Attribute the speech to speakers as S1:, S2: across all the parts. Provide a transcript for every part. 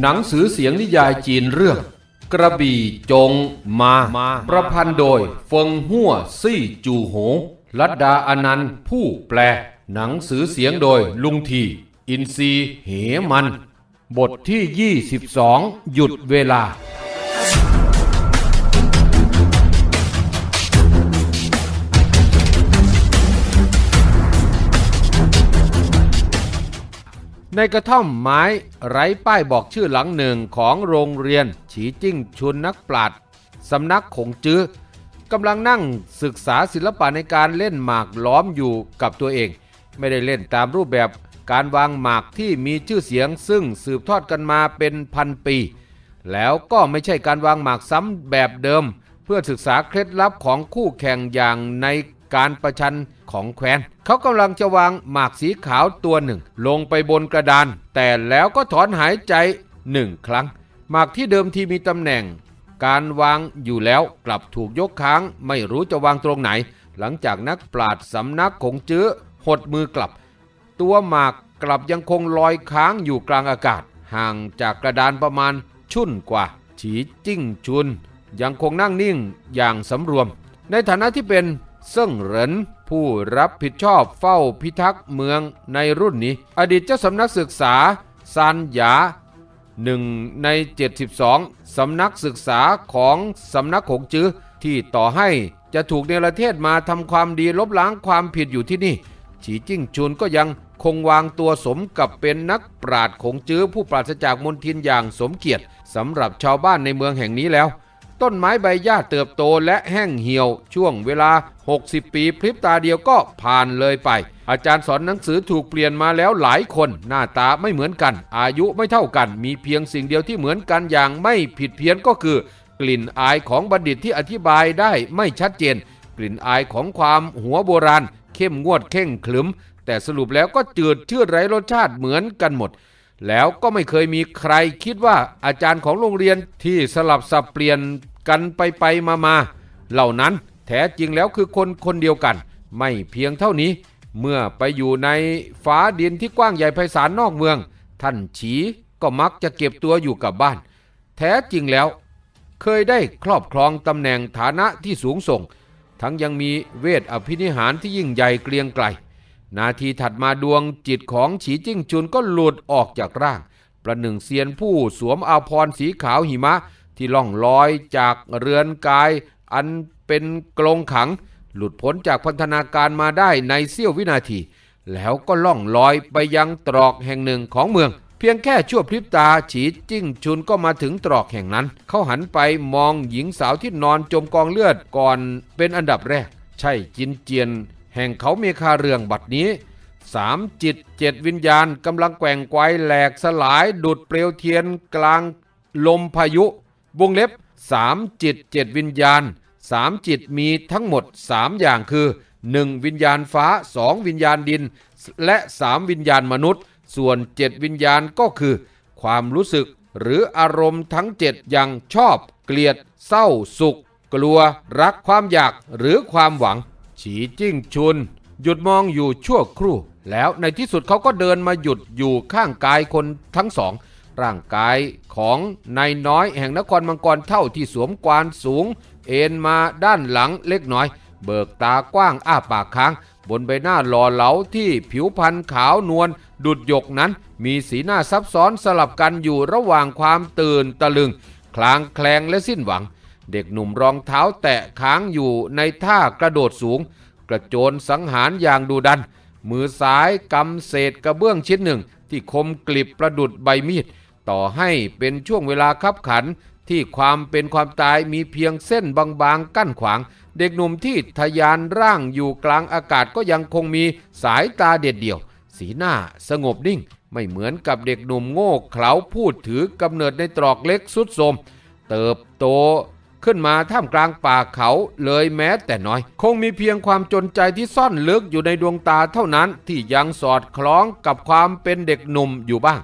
S1: หนังสือเสียงนิยายจีนเรื่อง กระบี่จงมา ประพันธ์โดยเฟิงหัวซี่จูโหลัดดาอนันต์ผู้แปล หนังสือเสียงโดยลุงทีอินซีเหมัน บทที่ 22 หยุดเวลา ในกระท่อมไม้ไร้ป้ายบอกชื่อหลังหนึ่งของโรงเรียน ฉีจิ้งชุนนักปราชญ์สำนักขงจื้อกำลังนั่งศึกษาศิลปะในการเล่นหมากล้อมอยู่กับตัวเอง ไม่ได้เล่นตามรูปแบบการวางหมากที่มีชื่อเสียงซึ่งสืบทอดกันมาเป็นพันปี แล้วก็ไม่ใช่การวางหมากซ้ำแบบเดิม เพื่อศึกษาเคล็ดลับของคู่แข่งอย่างใน การประชันของแคว้น เขากำลังจะวางหมากสีขาวตัวหนึ่ง ลงไปบนกระดาน แต่แล้วก็ถอนหายใจหนึ่งครั้ง หมากที่เดิมทีมีตำแหน่ง การวางอยู่แล้วกลับถูกยกค้างไม่รู้จะวางตรงไหน หลังจากนักปราชญ์สำนักของจื้อหดมือกลับ ตัวหมากกลับยังคงลอยค้างอยู่กลางอากาศ ห่างจากกระดานประมาณชุ่นกว่า ฉีจิ้งชุน ยังคงนั่งนิ่งอย่างสำรวม ในฐานะที่เป็น เซิ่งเหรินผู้รับผิดชอบเฝ้าพิทักษ์เมืองในรุ่นนี้ อดีตเจ้าสำนักศึกษาซานหยาหนึ่งใน 72 สำนักศึกษาของสำนักขงจื้อที่ต่อให้จะถูกเนรเทศมาทำความดีลบล้างความผิดอยู่ที่นี่ ฉีจิ้งชุนก็ยังคงวางตัวสมกับเป็นนักปราดขงจื้อผู้ปราศจากมนทินอย่างสมเกียรติสำหรับชาวบ้านในเมืองแห่งนี้แล้ว ต้นไม้ใบหญ้าเติบโตและแห้งเหี่ยวช่วงเวลา 60 ปีพริบตาเดียวก็ผ่านเลยไป อาจารย์สอนหนังสือถูกเปลี่ยนมาแล้วหลายคน หน้าตาไม่เหมือนกัน อายุไม่เท่ากัน มีเพียงสิ่งเดียวที่เหมือนกันอย่างไม่ผิดเพี้ยนก็คือ กลิ่นอายของบัณฑิตที่อธิบายได้ไม่ชัดเจน กลิ่นอายของความหัวโบราณ เข้มงวดเข่งขรึมแต่สรุปแล้วก็จืดชืดไร้รสชาติเหมือนกันหมด แล้วก็ไม่เคยมีใครคิดว่าอาจารย์ของโรงเรียนที่สลับสับเปลี่ยนกันไปไปมามาเหล่านั้นแท้จริงแล้วคือคนคนเดียวกัน ไม่เพียงเท่านี้ เมื่อไปอยู่ในฟ้าดินที่กว้างใหญ่ไพศาลนอกเมือง ท่านฉีก็มักจะเก็บตัวอยู่กับบ้าน แท้จริงแล้ว เคยได้ครอบครองตำแหน่งฐานะที่สูงส่ง ทั้งยังมีเวทอภินิหารที่ยิ่งใหญ่เกรียงไกร นาทีถัดมาดวงจิตของฉีจิ้งจุนก็หลุดออกจากร่าง ประหนึ่งเซียนผู้สวมอาภรสีขาวหิมะ ที่ล่องลอยจากเรือนกาย อันเป็นกรงขัง หลุดพ้นจากพันธนาการมาได้ในเสี้ยววินาที แล้วก็ล่องลอยไปยังตรอกแห่งหนึ่งของเมือง เพียงแค่ชั่วพริบตาฉีจิ้งชุนก็มาถึงตรอกแห่งนั้น เขาหันไปมองหญิงสาวที่นอนจมกองเลือดก่อนเป็นอันดับแรก ใช่จินเจียน แห่งเขาเมคาเรืองบัดนี้สามจิตเจ็ดวิญญาณกำลังแกว่งไกวแหลกสลายดุดเปลวเทียนกลางลมพายุวงเล็บสามจิตเจ็ดวิญญาณสามจิตมีทั้งหมดสามอย่างคือ 1. วิญญาณฟ้า 2. วิญญาณดิน และ3วิญญาณมนุษย์ ส่วน7วิญญาณก็คือ ความรู้สึกหรืออารมณ์ทั้ง7อย่างชอบ เกลียด เศร้า สุข กลัว รักความอยากหรือความหวัง ฉีจิ้งชุน หยุดมองอยู่ชั่วครู่ แล้วในที่สุดเขาก็เดินมาหยุดอยู่ข้างกายคนทั้งสอง ร่างกายของนายน้อยแห่งนครมังกรเท่าที่สวมกวานสูง เอ็นมาด้านหลังเล็กน้อย เบิกตากว้างอ้าปากค้าง บนใบหน้าหล่อเหลาที่ผิวพรรณขาวนวลดุดหยกนั้น มีสีหน้าซับซ้อนสลับกันอยู่ระหว่างความตื่นตะลึง คลางแคลงและสิ้นหวัง เด็กหนุ่มรองเท้าแตะค้างอยู่ในท่ากระโดดสูง กระโจนสังหารอย่างดูดัน มือซ้ายกำเศษกระเบื้องชิ้นหนึ่ง ที่คมกลิบประดุดใบมีด ต่อให้เป็นช่วงเวลาคับขันที่ความเป็นความตายมีเพียงเส้นบางๆ กั้นขวาง เด็กหนุ่มที่ทะยานร่างอยู่กลางอากาศก็ยังคงมีสายตาเด็ดเดี่ยว สีหน้าสงบนิ่ง ไม่เหมือนกับเด็กหนุ่มโง่เขลาพูดถือกำเนิดในตรอกเล็กสุดโทมเติบโต ขึ้นมาท่ามกลางป่าเขาเลยแม้แต่น้อย คงมีเพียงความจนใจที่ซ่อนลึกอยู่ในดวงตาเท่านั้นที่ยังสอดคล้องกับความเป็นเด็กหนุ่มอยู่บ้าง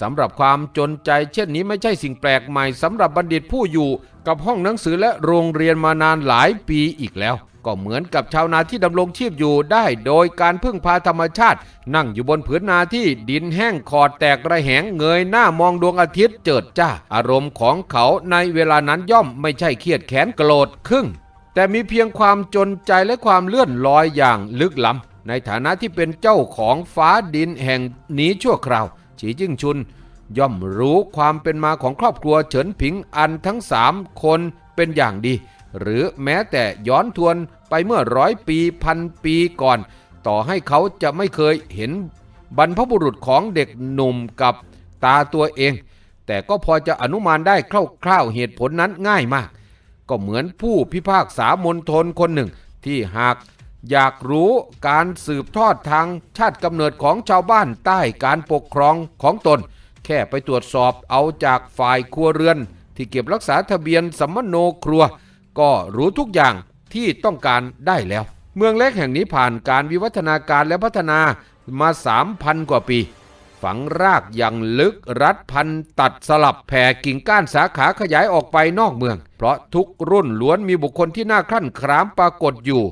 S1: สำหรับความจนใจเช่นนี้ไม่ใช่สิ่งแปลกใหม่สำหรับบัณฑิตผู้อยู่กับห้องหนังสือและโรงเรียนมานานหลายปีอีกแล้ว ก็เหมือนกับชาวนาที่ดำรงชีพอยู่ได้โดยการพึ่งพาธรรมชาติ นั่งอยู่บนผืนนาที่ดินแห้งขอดแตกระแหงเงยหน้ามองดวงอาทิตย์เจิดจ้า อารมณ์ของเขาในเวลานั้นย่อมไม่ใช่เครียดแค้นโกรธครึ่ง แต่มีเพียงความจนใจและความเลื่อนลอยอย่างลึกล้ำในฐานะที่เป็นเจ้าของฟ้าดินแห่งนี้ชั่วคราวฉีจิ้งชุนย่อมรู้ความเป็นมาของครอบครัวเฉินผิงอันทั้งสามคนเป็นอย่างดี หรือแม้แต่ย้อนทวนไปเมื่อร้อยปีพันปีก่อน ต่อให้เขาจะไม่เคยเห็นบรรพบุรุษของเด็กหนุ่มกับตาตัวเอง แต่ก็พอจะอนุมานได้คร่าวๆเหตุผลนั้นง่ายมาก ก็เหมือนผู้พิพากษามนทนคนหนึ่ง ที่หากอยากรู้การสืบทอดทางชาติกำเนิดของชาวบ้านใต้การปกครองของตน แค่ไปตรวจสอบเอาจากฝ่ายครัวเรือน ที่เก็บรักษาทะเบียนสัมมโนครัว ก็รู้ทุกอย่างที่ต้องการได้แล้ว เมืองเล็กแห่งนี้ผ่านการวิวัฒนาการและพัฒนามา 3,000 กว่าปี ฝังรากอย่างลึกรัดพันตัดสลับแผ่กิ่งก้านสาขาขยายออกไปนอกเมือง เพราะทุกรุ่นล้วนมีบุคคลที่น่าครั่นครามปรากฏอยู่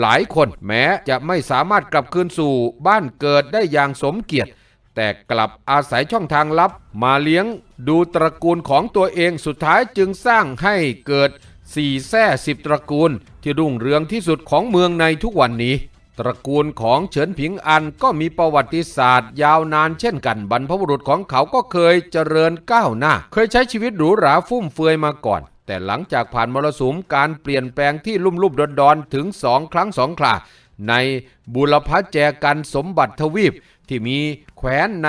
S1: หลายคนแม้จะไม่สามารถกลับคืนสู่บ้านเกิดได้อย่างสมเกียรติแต่กลับอาศัยช่องทางลับมาเลี้ยงดูตระกูลของตัวเองสุดท้ายจึงสร้างให้เกิด สี่แท่สิบตระกูลที่รุ่งเรืองที่สุดของเมืองในทุกวันนี้ ตระกูลของเฉินผิงอันก็มีประวัติศาสตร์ ยาวนานเช่นกันบรรพบุรุษของเขาก็เคยเจริญก้าวหน้า เคยใช้ชีวิตหรูหราฟุ่มเฟือยมาก่อน แต่หลังจากผ่านมรสุมการเปลี่ยนแปลงที่ลุ่มลุ่มดอนดอนถึงสองครั้งสองคราในบุรพแจกันสมบัติทวีปที่มีแขวนใน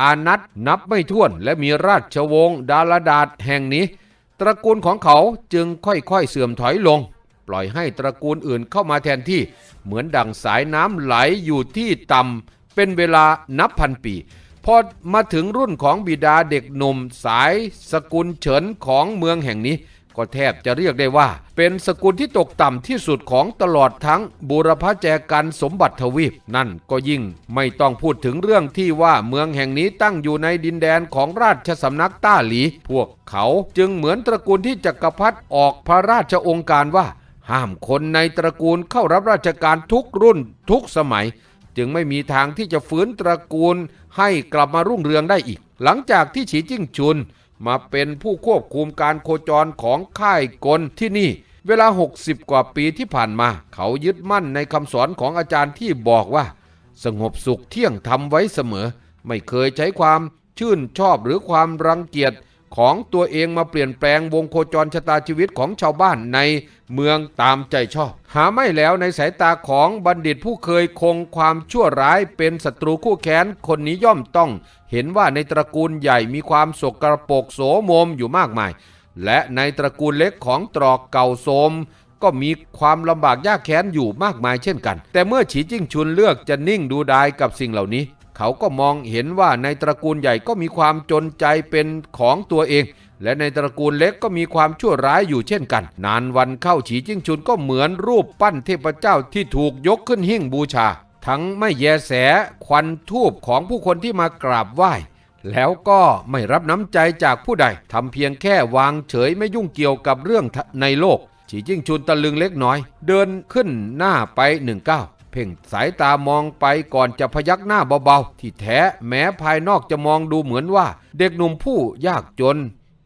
S1: อานัตนับไม่ถ้วนและมีราชวงศ์ดาลดาษแห่งนี้ ตระกูลของเขาจึงค่อยๆเสื่อมถอยลง ปล่อยให้ตระกูลอื่นเข้ามาแทนที่เหมือนดั่งสายน้ำไหลอยู่ที่ต่ำเป็นเวลานับพันปีพอมาถึงรุ่นของบิดาเด็กหนุ่มสายสกุลเฉินของเมืองแห่งนี้ ก็แทบจะเรียกได้ว่า เป็นสกุลที่ตกต่ำที่สุดของตลอดทั้งบูรพแจกันสมบัติทวีป นั่นก็ยิ่งไม่ต้องพูดถึงเรื่องที่ว่าเมืองแห่งนี้ตั้งอยู่ในดินแดนของราชสำนักต้าหลี พวกเขาจึงเหมือนตระกูลที่จักรพรรดิออกพระราชองค์การว่า ห้ามคนในตระกูลเข้ารับราชการทุกรุ่นทุกสมัย จึงไม่มีทางที่จะฟื้นตระกูลให้กลับมารุ่งเรืองได้อีก หลังจากที่ฉีจิ้งชุน มาเป็นผู้ควบคุมการโคจรของค่ายกลที่นี่ เวลา 60 กว่าปีที่ผ่านมา เขายึดมั่นในคำสอนของอาจารย์ที่บอกว่า สงบสุขเที่ยงทำไว้เสมอ ไม่เคยใช้ความชื่นชอบหรือความรังเกียจของตัวเองมาเปลี่ยนแปลงวงโคจรชะตาชีวิตของชาวบ้านใน เมืองตามใจชอบ หาไม่แล้วในสายตาของบัณฑิตผู้เคยคงความชั่วร้ายเป็นศัตรูคู่แค้นคนนี้ย่อมต้อง เห็นว่าในตระกูลใหญ่มีความสกรปรกโสมมอยู่มากมาย และในตระกูลเล็กของตรอกเก่าโสมก็มีความลำบากยากแค้นอยู่มากมายเช่นกัน แต่เมื่อฉีจิ้งชุนเลือกจะนิ่งดูดายกับสิ่งเหล่านี้ เขาก็มองเห็นว่าในตระกูลใหญ่ก็มีความจนใจเป็นของตัวเอง และในตระกูลเล็กก็มีความชั่วร้ายอยู่เช่นกัน นานวันเข้าฉีจิ้งชุนก็เหมือนรูปปั้นเทพเจ้าที่ถูกยกขึ้นหิ้งบูชา ทั้งไม่แยแสควันทูบของผู้คนที่มากราบไหว้ แล้วก็ไม่รับน้ำใจจากผู้ใดทำเพียงแค่วางเฉยไม่ยุ่งเกี่ยวกับเรื่องในโลก ฉีจิ้งชุนตะลึงเล็กน้อย เดินขึ้นหน้าไปหนึ่งก้าวเพ่งสายตามองไปก่อนจะพยักหน้าเบาๆ ที่แท้แม้ภายนอกจะมองดูเหมือนว่า เด็กหนุ่มผู้ยากจน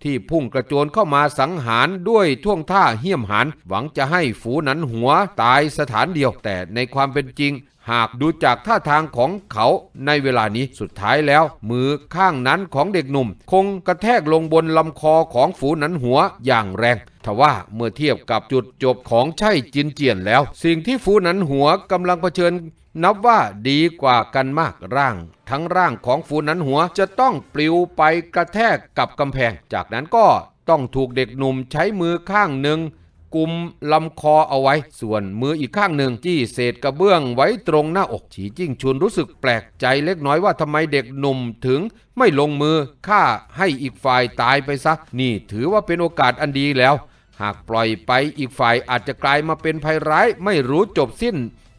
S1: ที่พุ่งกระโจนเข้ามาสังหารด้วยท่วงท่าเหี้ยมหานหวังจะให้ฝูนันหัวตายสถานเดียว แต่ในความเป็นจริง หากดูจากท่าทางของเขาในเวลานี้สุดท้ายแล้ว มือข้างนั้นของเด็กหนุ่ม คงกระแทกลงบนลำคอของฝูนันหัวอย่างแรงทว่าเมื่อเทียบกับจุดจบของใช่จินเจียนแล้ว สิ่งที่ฝูนันหัวกำลังเผชิญ นับว่าดีกว่ากันมากร่าง ทั้งร่างของฝูนันหัวจะต้องปลิวไปกระแทกกับกำแพง จากนั้นก็ต้องถูกเด็กหนุ่มใช้มือข้างหนึ่งกุมลำคอเอาไว้ ส่วนมืออีกข้างหนึ่งจี้เศษกระเบื้องไว้ตรงหน้าอกฉีจิ้งชุนรู้สึกแปลกใจเล็กน้อยว่าทำไมเด็กหนุ่มถึงไม่ลงมือฆ่าให้อีกฝ่ายตายไปซะ นี่ถือว่าเป็นโอกาสอันดีแล้ว หากปล่อยไปอีกฝ่ายอาจจะกลายมาเป็นภัยร้ายไม่รู้จบสิ้น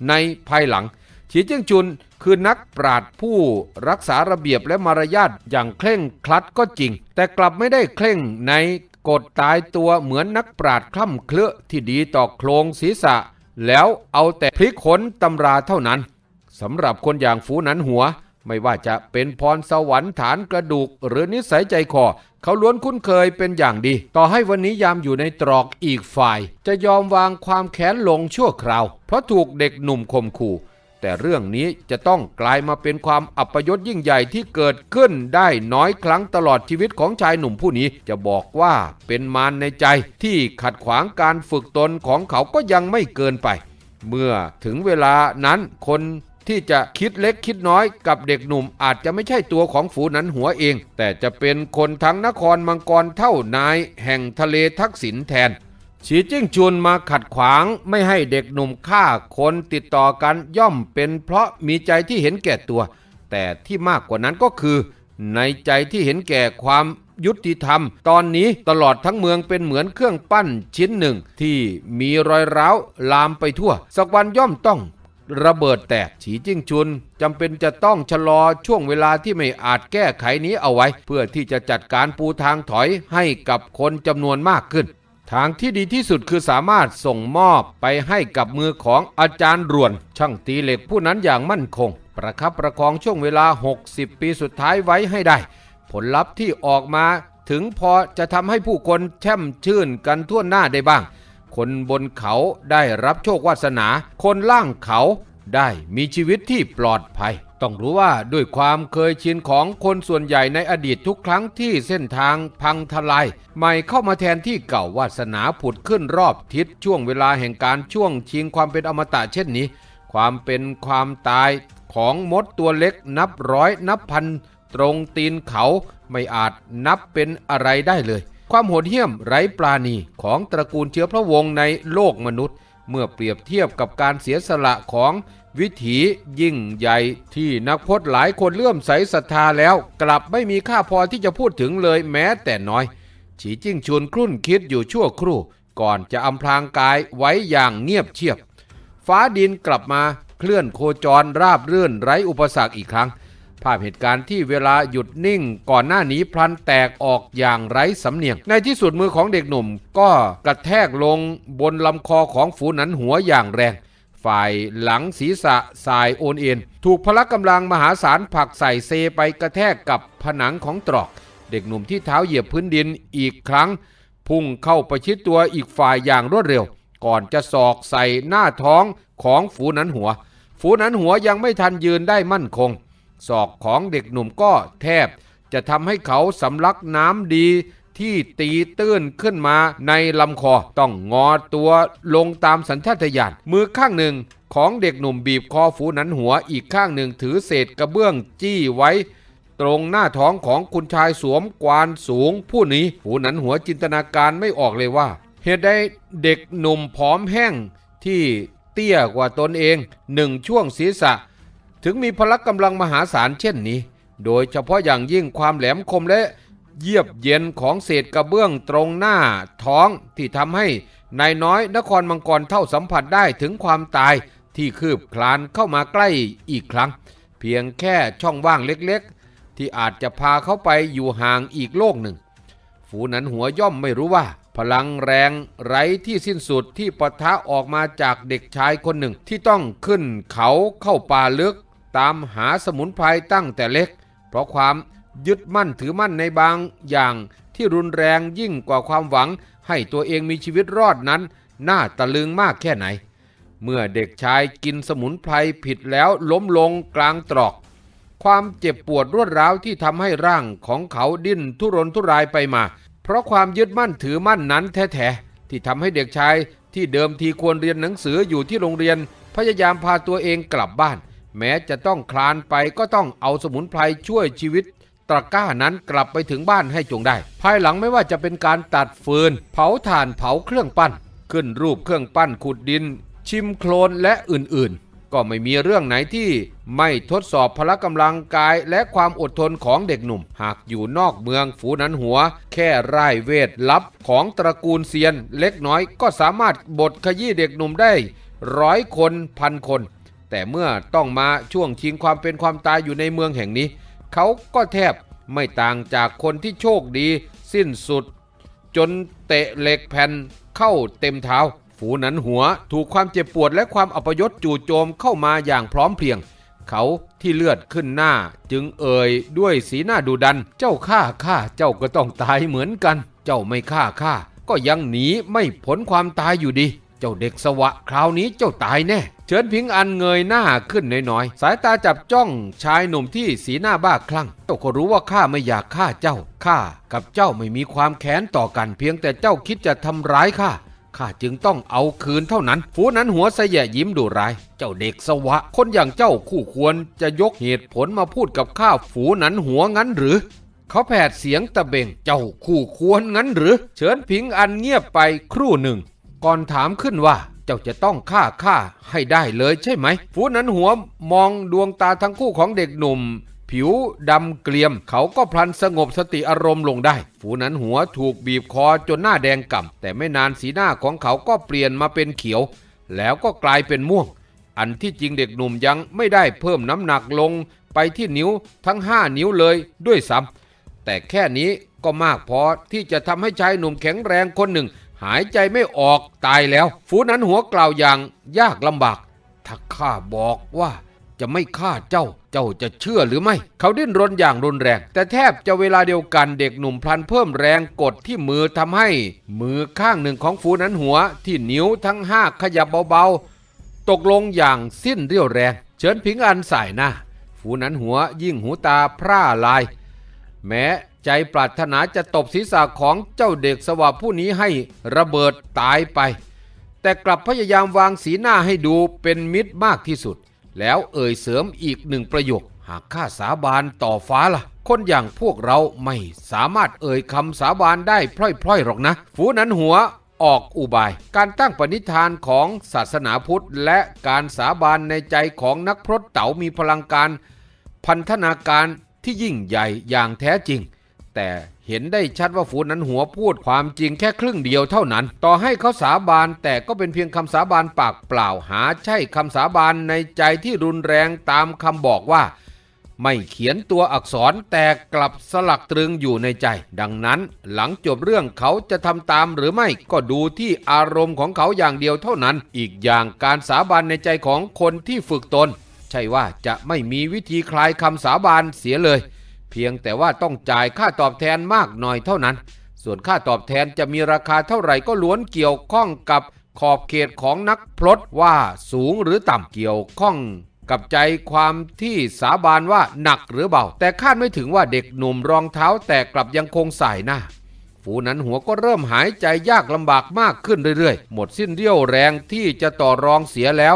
S1: ในภายหลัง ฉีจิ้งจุนคือนักปราดผู้รักษาระเบียบและมารยาทอย่างเคร่งครัดก็จริง แต่กลับไม่ได้เคร่งในกฎตายตัวเหมือนนักปราดคล่ำเคลือที่ดีต่อโครงศีรษะ แล้วเอาแต่พลิกขนตำราเท่านั้นสำหรับคนอย่างฝูนันหัว ไม่ว่าจะเป็นพรสวรรค์ฐานกระดูก หรือนิสัยใจคอเขาล้วนคุ้นเคยเป็นอย่างดี ต่อให้วันนี้ยามอยู่ในตรอกอีกฝ่าย จะยอมวางความแค้นลงชั่วคราว เพราะถูกเด็กหนุ่มข่มขู่ แต่เรื่องนี้จะต้องกลายมาเป็นความอัปยศยิ่งใหญ่ที่เกิดขึ้นได้น้อยครั้งตลอดชีวิตของชายหนุ่มผู้นี้จะบอกว่าเป็นมารในใจที่ขัดขวางการฝึกตนของเขาก็ยังไม่เกินไป เมื่อถึงเวลานั้นคนที่จะคิดเล็กคิดน้อยกับเด็กหนุ่มอาจจะไม่ใช่ตัวของฝูนั้นหัวเอง แต่จะเป็นคนทั้งนครมังกรเท่านายแห่งทะเลทักษิณแทน ฉีจิ้งจุนมาขัดขวางไม่ให้เด็กหนุ่มฆ่าคนติดต่อกันย่อมเป็นเพราะมีใจที่เห็นแก่ตัว แต่ที่มากกว่านั้นก็คือ ในใจที่เห็นแก่ความยุติธรรม ตอนนี้ตลอดทั้งเมืองเป็นเหมือนเครื่องปั้นชิ้นหนึ่ง ที่มีรอยร้าวลามไปทั่ว สักวันย่อมต้องระเบิดแตกฉีจิ้งชุนจำเป็นจะต้องชะลอช่วงเวลาที่ไม่อาจแก้ไขนี้เอาไว้ เพื่อที่จะจัดการปูทางถอยให้กับคนจำนวนมากขึ้น ทางที่ดีที่สุดคือสามารถส่งมอบไปให้กับมือของอาจารย์รวน ช่างตีเหล็กผู้นั้นอย่างมั่นคง ประคับประคองช่วงเวลา 60 ปีสุดท้ายไว้ให้ได้ ผลลัพธ์ที่ออกมาถึงพอจะทำให้ผู้คนแช่มชื่นกันทั่วหน้าได้บ้าง คนบนเขาได้รับโชควาสนา คนล่างเขาได้มีชีวิตที่ปลอดภัย ต้องรู้ว่าด้วยความเคยชินของคนส่วนใหญ่ในอดีตทุกครั้งที่เส้นทางพังทลายใหม่เข้ามาแทนที่เก่าวาสนาผุดขึ้นรอบทิศช่วงเวลาแห่งการช่วงชิงความเป็นอมตะเช่นนี้ ความเป็นความตายของมดตัวเล็กนับร้อยนับพัน ตรงตีนเขาไม่อาจนับเป็นอะไรได้เลย ความโหดเหี้ยมไร้ปราณีของตระกูลเชื้อพระวงศ์ในโลกมนุษย์ เมื่อเปรียบเทียบกับการเสียสละของ วิถียิ่งใหญ่ที่นักพจน์หลายคนเลื่อมใสศรัทธาแล้ว กลับไม่มีค่าพอที่จะพูดถึงเลยแม้แต่น้อยฉีจิ้งชวนครุ่นคิดอยู่ชั่วครู่ ก่อนจะอำพรางกายไว้อย่างเงียบเชียบ ฟ้าดินกลับมาเคลื่อนโคจรราบรื่นไร้อุปสรรคอีกครั้ง ภาพเหตุการณ์ที่เวลาหยุดนิ่งก่อนหน้านี้พลันแตกออกอย่างไร้สำเนียง ในที่สุดมือของเด็กหนุ่ม ก็กระแทกลงบนลำคอของฝูนันหัวอย่างแรง ฝ่ายหลังศีรษะสายโอนเอ็นถูกพละกำลังมหาศาลผลักใส่เซไปกระแทกกับผนังของตรอก เด็กหนุ่มที่เท้าเหยียบพื้นดินอีกครั้ง พุ่งเข้าประชิดตัวอีกฝ่ายอย่างรวดเร็ว ก่อนจะสอกใส่หน้าท้องของฝูนันหัว ฝูนันหัวยังไม่ทันยืนได้มั่นคงศอกของเด็กหนุ่มก็แทบ จะทำให้เขาสำลักน้ำดี ที่ตีตื้นขึ้นมาในลำคอ ต้องงอตัวลงตามสัญชาตญาณมือข้างหนึ่งของเด็กหนุ่มบีบคอฝูนันหัวอีกข้างหนึ่งถือเศษกระเบื้องจี้ไว้ ตรงหน้าท้องของคุณชายสวมกวานสูง ผู้นี้หูนันหัวจินตนาการไม่ออกเลยว่า เหตุใดเด็กหนุ่มผอมแห้งที่เตี้ยกว่าตนเองหนึ่งช่วงศีรษะ ถึงมีพละกำลังมหาศาลเช่นนี้ โดยเฉพาะอย่างยิ่งความแหลมคมและ เยียบเย็นของเศษกระเบื้องตรงหน้าท้องที่ทำให้นายน้อยนครมังกรเท่าสัมผัสได้ถึงความตายที่คืบคลานเข้ามาใกล้อีกครั้ง เพียงแค่ช่องว่างเล็กๆ ที่อาจจะพาเขาไปอยู่ห่างอีกโลกหนึ่ง ฝูนันหัวย่อมไม่รู้ว่า พลังแรงไร้ที่สิ้นสุดที่ปะทะออกมาจากเด็กชายคนหนึ่งที่ต้องขึ้นเขาเข้าป่าลึก ตามหาสมุนไพรตั้งแต่เล็ก เพราะความ ยึดมั่นถือมั่นในบางอย่างที่รุนแรงยิ่งกว่าความหวัง ให้ตัวเองมีชีวิตรอดนั้น น่าตะลึงมากแค่ไหน เมื่อเด็กชายกินสมุนไพรผิดแล้วล้มลงกลางตรอก ความเจ็บปวดรวดร้าวที่ทำให้ร่างของเขาดิ้นทุรนทุรายไปมา เพราะความยึดมั่นถือมั่นนั้นแท้ๆที่ทำให้เด็กชายที่เดิมทีควรเรียนหนังสืออยู่ที่โรงเรียน พยายามพาตัวเองกลับบ้าน แม้จะต้องคลานไปก็ต้องเอาสมุนไพรช่วยชีวิต ตะกร้านั้นกลับไปถึงบ้านให้จงได้ ภายหลังไม่ว่าจะเป็นการตัดฟืน เผาถ่านเผาเครื่องปั้น ขึ้นรูปเครื่องปั้นขุดดิน ชิมโคลนและอื่นๆ ก็ไม่มีเรื่องไหนที่ไม่ทดสอบพละกำลังกายและความอดทนของเด็กหนุ่ม หากอยู่นอกเมืองฝูนั้นหัว แค่ไร่เวทลับของตระกูลเซียน เล็กน้อยก็สามารถบดขยี้เด็กหนุ่มได้ร้อยคนพันคน แต่เมื่อต้องมาช่วงชิงความเป็นความตายอยู่ในเมืองแห่งนี้ เขาก็แทบไม่ต่างจากคนที่โชคดีสิ้นสุด จนเตะเหล็กแผ่นเข้าเต็มเท้า ฝูนันหัวถูกความเจ็บปวดและความอัปยศจู่โจมเข้ามาอย่างพร้อมเพรียง เขาที่เลือดขึ้นหน้าจึงเอ่ยด้วยสีหน้าดุดัน เจ้าฆ่าข้าเจ้าก็ต้องตายเหมือนกัน เจ้าไม่ฆ่าข้าก็ยังหนีไม่พ้นความตายอยู่ดี เจ้าเด็กสวะคราวนี้เจ้าตายแน่ ฉินพิงอันเงยหน้าขึ้นน้อยๆ สายตาจับจ้องชายหนุ่มที่สีหน้าบ้าคลั่ง เจ้าก็รู้ว่าข้าไม่อยากฆ่าเจ้า ข้ากับเจ้าไม่มีความแค้นต่อกัน เพียงแต่เจ้าคิดจะทำร้ายข้า ข้าจึงต้องเอาคืนเท่านั้น ฟูนั้นหัวเสยยิ้มดุร้าย เจ้าเด็กสวะ คนอย่างเจ้าคู่ควรจะยกเหตุผลมาพูดกับข้าฝูนั้นหัวงั้นหรือเขาแผดเสียงตะเบง เจ้าคู่ควรงั้นหรือ เฉินพิงอันเงียบไปครู่หนึ่ง ก่อนถามขึ้นว่า จ้าจะต้องฆ่าข้าให้ได้เลยใช่ไหม ฟูนั้นหัวมองดวงตาทั้งคู่ของเด็กหนุ่ม ผิวดำเกลียม เขาก็พลันสงบสติอารมณ์ลงได้ฝูนั้นหัวถูกบีบคอจนหน้าแดงก่ำแต่ไม่นานสีหน้าของเขาก็เปลี่ยนมาเป็นเขียว แล้วก็กลายเป็นม่วง อันที่จริงเด็กหนุ่มยังไม่ได้เพิ่มน้ำหนักลงไปที่นิ้วทั้ง5นิ้วเลยด้วยซ้ำแต่แค่นี้ก็มากพอที่จะทำให้ชายหนุ่มแข็งแรงคนหนึ่ง หายใจไม่ออกตายแล้ว ฟูนั้นหัวกล่าวอย่างยากลำบาก ถ้าข้าบอกว่าจะไม่ฆ่าเจ้า เจ้าจะเชื่อหรือไม่ เขาดิ้นรนอย่างรุนแรง แต่แทบจะเวลาเดียวกันเด็กหนุ่มพลันเพิ่มแรงกดที่มือทำให้ มือข้างหนึ่งของฟูนั้นหัวที่นิ้วทั้งห้าขยับเบาๆ ตกลงอย่างสิ้นเรี่ยวแรง เชิญพิงอันสายหน้า ฟูนั้นหัวยิ่งหูตาพร่าลาย แม้ ใจปรารถนาจะตบศีรษะของเจ้าเด็กสวะผู้นี้ให้ระเบิดตายไป แต่กลับพยายามวางสีหน้าให้ดูเป็นมิตรมากที่สุด แล้วเอ่ยเสริมอีกหนึ่งประโยค หากข้าสาบานต่อฟ้าล่ะ คนอย่างพวกเราไม่สามารถเอ่ยคำสาบานได้พล่อยๆหรอกนะฟูนั้นหัวออกอุบาย การตั้งปณิธานของศาสนาพุทธ และการสาบานในใจของนักพรตเต๋ามีพลังการ พันธนาการที่ยิ่งใหญ่อย่างแท้จริง แต่เห็นได้ชัดว่าฝูนนั้นหัวพูดความจริงแค่ครึ่งเดียวเท่านั้น ต่อให้เขาสาบานแต่ก็เป็นเพียงคำสาบานปากเปล่าหาใช่คำสาบานในใจที่รุนแรงตามคำบอกว่า ไม่เขียนตัวอักษรแต่กลับสลักตรึงอยู่ในใจ ดังนั้นหลังจบเรื่องเขาจะทำตามหรือไม่ก็ดูที่อารมณ์ของเขาอย่างเดียวเท่านั้น อีกอย่างการสาบานในใจของคนที่ฝึกตน ใช่ว่าจะไม่มีวิธีคลายคำสาบานเสียเลย เพียงแต่ว่าต้องจ่ายค่าตอบแทนมากหน่อยเท่านั้น ส่วนค่าตอบแทนจะมีราคาเท่าไหร่ก็ล้วนเกี่ยวข้องกับขอบเขตของนักพรตว่าสูงหรือต่ำเกี่ยวข้องกับใจความที่สาบานว่าหนักหรือเบา แต่คาดไม่ถึงว่าเด็กหนุ่มรองเท้าแต่กลับยังคงใสายหน้าฝูนั้นหัวก็เริ่มหายใจยากลำบากมากขึ้นเรื่อยๆ หมดสิ้นเรี่ยวแรงที่จะต่อรองเสียแล้ว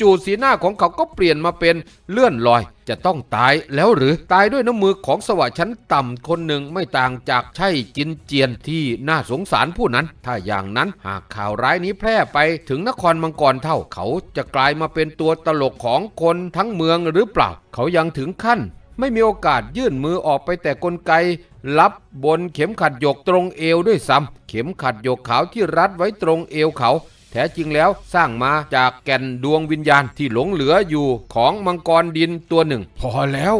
S1: จู่ๆสีหน้าของเขาก็เปลี่ยนมาเป็นเลื่อนลอย จะต้องตายแล้วหรือตายด้วยน้ำมือของสวะชั้นต่ำคนหนึ่งไม่ต่างจากใช่จินเจียนที่น่าสงสารผู้นั้น ถ้าอย่างนั้นหากข่าวร้ายนี้แพร่ไปถึงนครมังกรเท่าเขาจะกลายมาเป็นตัวตลกของคนทั้งเมืองหรือเปล่า เขายังถึงขั้นไม่มีโอกาสยื่นมือออกไปแต่กลไกลับบนเข็มขัดหยกตรงเอวด้วยซ้ำเข็มขัดหยกขาวที่รัดไว้ตรงเอวเขา แท้จริงแล้วสร้างมาจากแก่นดวงวิญญาณที่หลงเหลืออยู่ของมังกรดินตัวหนึ่ง พอแล้ว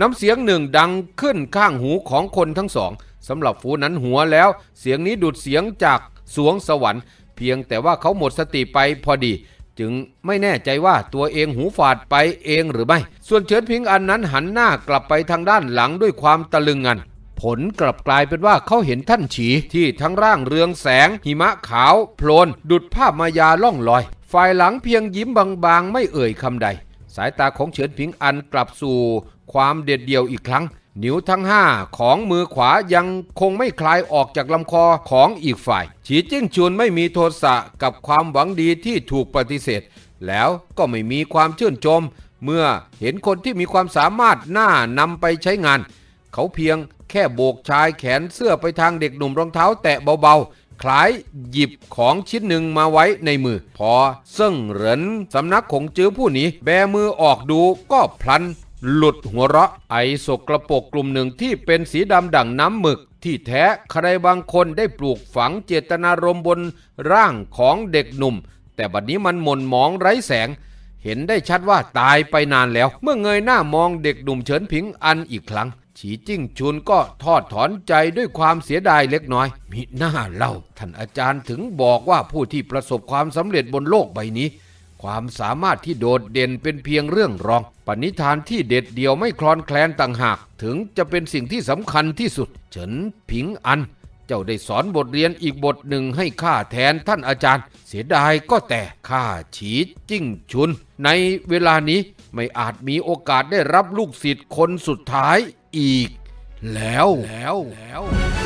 S1: น้ำเสียงหนึ่งดังขึ้นข้างหูของคนทั้งสองสำหรับฟูนั้นหัวแล้ว เสียงนี้ดูดเสียงจากสวงสวรรค์ เพียงแต่ว่าเขาหมดสติไปพอดี จึงไม่แน่ใจว่าตัวเองหูฝาดไปเองหรือไม่ ส่วนเฉินพิงอันนั้นหันหน้ากลับไปทางด้านหลังด้วยความตะลึงงัน ผลกลับกลายเป็นว่าเขาเห็นท่านฉีที่ทั้งร่างเรืองแสง หิมะขาว โพลน ดุดภาพมายาล่องลอย ฝ่ายหลังเพียงยิ้มบางๆ ไม่เอ่ยคำใด สายตาของเฉินพิงอันกลับสู่ ความเด็ดเดี่ยวอีกครั้ง นิ้วทั้งห้าของมือขวายังคงไม่คลายออกจากลำคอของอีกฝ่าย ฉีจิ้งชุนไม่มีโทสะกับความหวังดีที่ถูกปฏิเสธ แล้วก็ไม่มีความชื่นชม เมื่อเห็นคนที่มีความสามารถหน้านำไปใช้งาน เขาเพียงแค่โบกชายแขนเสื้อไปทางเด็กหนุ่มรองเท้าแตะเบาๆ คล้ายหยิบของชิ้นหนึ่งมาไว้ในมือ พอเซิ่งเหรินสำนักของจื้อผู้นี้แบมือออกดูก็พลัน หลุดหัวเราะไอสกกระปรกกลุ่มหนึ่งที่เป็นสีดำดั่งน้ำหมึกที่แท้ใครบางคนได้ปลูกฝังเจตนารมณ์บนร่างของเด็กหนุ่ม แต่บัดนี้มันหม่นหมองไร้แสง เห็นได้ชัดว่าตายไปนานแล้ว เมื่อเงยหน้ามองเด็กหนุ่มเฉินผิงอันอีกครั้ง ฉีจิ้งชุนก็ทอดถอนใจด้วยความเสียดายเล็กน้อย มิหน้าเล่า ท่านอาจารย์ถึงบอกว่าผู้ที่ประสบความสำเร็จบนโลกใบนี้ ความสามารถที่โดดเด่นเป็นเพียงเรื่องรอง ปณิธานที่เด็ดเดี่ยวไม่คลอนแคลนต่างหาก ถึงจะเป็นสิ่งที่สำคัญที่สุด เฉินผิงอัน เจ้าได้สอนบทเรียนอีกบทหนึ่งให้ข้าแทนท่านอาจารย์ เสียดายก็แต่ข้าฉีจิ้งชุน ในเวลานี้ไม่อาจมีโอกาสได้รับลูกศิษย์คนสุดท้าย อีก แล้วแล้วแล้ว